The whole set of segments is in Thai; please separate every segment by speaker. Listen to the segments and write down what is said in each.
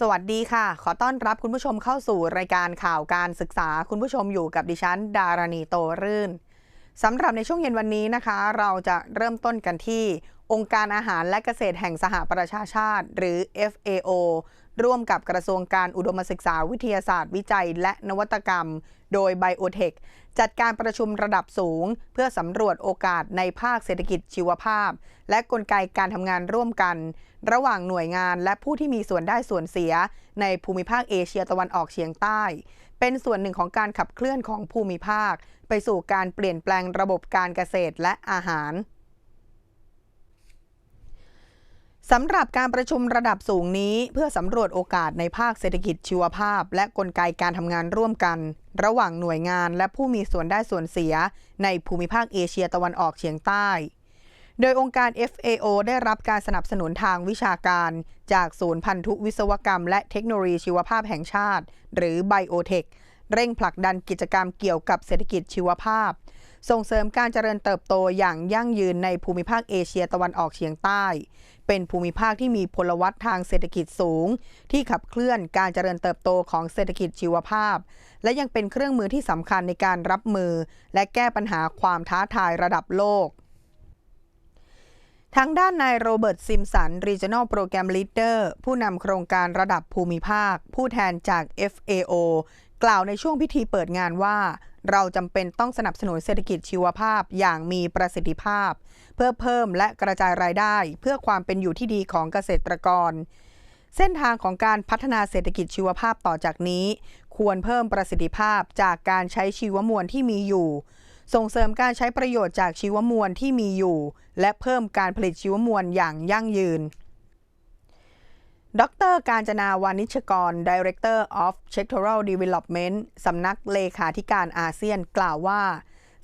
Speaker 1: สวัสดีค่ะ ขอต้อนรับคุณผู้ชมเข้าสู่รายการข่าวการศึกษา คุณผู้ชมอยู่กับดิฉัน ดารณีโตรื่นสำหรับในช่วงเย็นวันนี้นะคะ เราจะเริ่มต้นกันที่ องค์การอาหารและเกษตรแห่งสหประชาชาติ หรือ FAO ร่วมกับกระทรวงการอุดมศึกษาวิทยาศาสตร์วิจัย และนวัตกรรม โดย Biotech จัดการประชุมระดับสูง เพื่อสำรวจโอกาสในภาคเศรษฐกิจชีวภาพ และกลไกการทำงานร่วมกัน ระหว่างหน่วยงานและผู้ที่มีส่วนได้ส่วนเสีย ในภูมิภาคเอเชียตะวันออกเฉียงใต้ เป็นส่วนหนึ่งของการขับเคลื่อนของภูมิภาค ไปสู่การเปลี่ยนแปลงระบบการเกษตรและอาหาร สำหรับการประชุมระดับสูงนี้เพื่อสำรวจโอกาสในภาคเศรษฐกิจชีวภาพ และกลไกการทำงานร่วมกัน ระหว่างหน่วยงานและผู้มีส่วนได้ส่วนเสีย ในภูมิภาคเอเชียตะวันออกเฉียงใต้ โดยองค์การ FAO ได้รับการสนับสนุนทางวิชาการ จากศูนย์พันธุวิศวกรรม และเทคโนโลยีชีวภาพแห่งชาติ หรือ Biotech เร่งผลักดันกิจกรรมเกี่ยวกับเศรษฐกิจชีวภาพ ส่งเสริมการเจริญเติบโตอย่างยั่งยืนในภูมิภาคเอเชียตะวันออกเฉียงใต้ เป็นภูมิภาคที่มีพลวัตทางเศรษฐกิจสูง ที่ขับเคลื่อนการเจริญเติบโตของเศรษฐกิจชีวภาพ และยังเป็นเครื่องมือที่สำคัญในการรับมือ และแก้ปัญหาความท้าทายระดับโลกทางด้านนายโรเบิร์ตซิมสัน Regional Program Leader ผู้นำโครงการระดับภูมิภาค ผู้แทนจาก FAO กล่าวในช่วงพิธีเปิดงานว่า เราจำเป็นต้องสนับสนุนเศรษฐกิจชีวภาพอย่างมีประสิทธิภาพ เพื่อเพิ่มและกระจายรายได้ เพื่อความเป็นอยู่ที่ดีของเกษตรกร เส้นทางของการพัฒนาเศรษฐกิจชีวภาพต่อจากนี้ ควรเพิ่มประสิทธิภาพจากการใช้ชีวมวลที่มีอยู่ ส่งเสริมการใช้ประโยชน์จากชีวมวลที่มีอยู่ และเพิ่มการผลิตชีวมวลอย่างยั่งยืน ดร การจนาวานิชกร Director of Sectoral Development สำนักเลขาธิการอาเซียนกล่าวว่า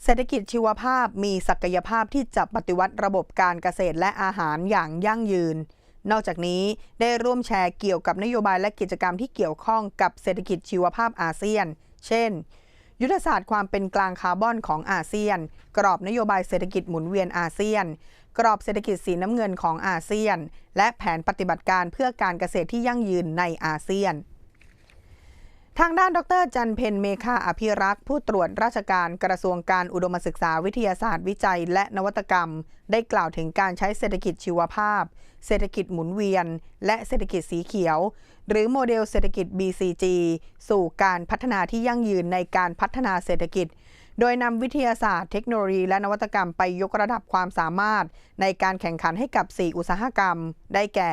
Speaker 1: เศรษฐกิจชีวภาพมีศักยภาพที่จะปฏิวัติระบบการเกษตรและอาหารอย่างยั่งยืน นอกจากนี้ได้ร่วมแชร์เกี่ยวกับนโยบายและกิจกรรมที่เกี่ยวข้องกับเศรษฐกิจชีวภาพอาเซียน เช่น ยุทธศาสตร์ความเป็นกลางคาร์บอนของอาเซียน กรอบนโยบายเศรษฐกิจหมุนเวียนอาเซียน กรอบเศรษฐกิจสีน้ำเงินของอาเซียน และแผนปฏิบัติการเพื่อการเกษตรที่ยั่งยืนในอาเซียน ทางด้านดรจันเพนเมฆาอภิรักษ์ ผู้ตรวจราชการกระทรวงการอุดมศึกษาวิทยาศาสตร์วิจัย และนวัตกรรม ได้กล่าวถึงการใช้เศรษฐกิจชีวภาพ เศรษฐกิจหมุนเวียน และเศรษฐกิจสีเขียว หรือโมเดลเศรษฐกิจ BCG สู่การพัฒนาที่ยั่งยืนในการพัฒนาเศรษฐกิจ โดยนำวิทยาศาสตร์เทคโนโลยี และนวัตกรรมไปยกระดับความสามารถ ในการแข่งขันให้กับ 4 อุตสาหกรรม ได้แก่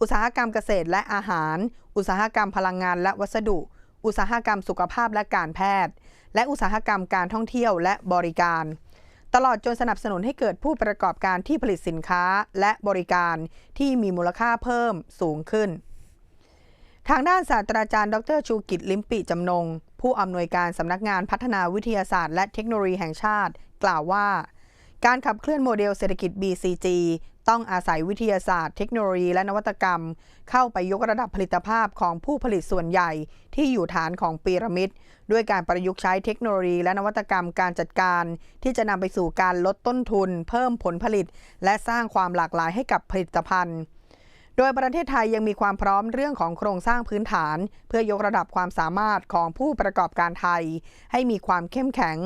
Speaker 1: อุตสาหกรรมเกษตรและอาหาร อุตสาหกรรมพลังงานและวัสดุ อุตสาหกรรมสุขภาพและการแพทย์ และอุตสาหกรรมการท่องเที่ยวและบริการ ตลอดจนสนับสนุนให้เกิดผู้ประกอบการที่ผลิตสินค้าและบริการที่มีมูลค่าเพิ่มสูงขึ้น ทางด้านศาสตราจารย์ ดรชูกิจลิมปิจำนง ผู้อำนวยการสำนักงานพัฒนาวิทยาศาสตร์ และเทคโนโลยีแห่งชาติ กล่าวว่า การขับเคลื่อนโมเดลเศรษฐกิจ BCG ต้องอาศัยวิทยาศาสตร์เทคโนโลยีและนวัตกรรม เข้าไปยกระดับผลิตภาพของผู้ผลิตส่วนใหญ่ที่อยู่ฐานของปีระมิด ด้วยการประยุกต์ใช้เทคโนโลยีและนวัตกรรมการจัดการ ที่จะนำไปสู่การลดต้นทุน เพิ่มผลผลิต และสร้างความหลากหลายให้กับผลิตภัณฑ์ โดยประเทศไทยยังมีความพร้อมเรื่องของโครงสร้างพื้นฐาน เพื่อยกระดับความสามารถของผู้ประกอบการไทย ให้มีความเข้มแข็ง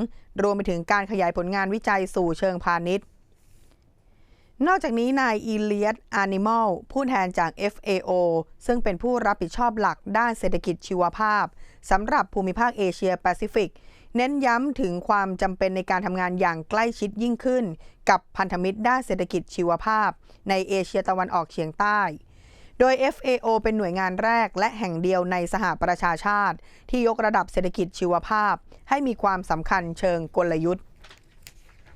Speaker 1: รวมไปถึงการขยายผลงานวิจัยสู่เชิงพาณิชย์ นอกจากนี้นายอีเลียตอานิมอลผู้แทนจาก FAO ซึ่งเป็นผู้รับผิดชอบหลักด้านเศรษฐกิจชีวภาพสำหรับภูมิภาคเอเชียแปซิฟิก เน้นย้ำถึงความจำเป็นในการทำงานอย่างใกล้ชิดยิ่งขึ้น กับพันธมิตรด้านเศรษฐกิจชีวภาพ ในเอเชียตะวันออกเฉียงใต้ โดย FAO เป็นหน่วยงานแรกและแห่งเดียวในสหประชาชาติ ที่ยกระดับเศรษฐกิจชีวภาพ ให้มีความสำคัญเชิงกลยุทธ์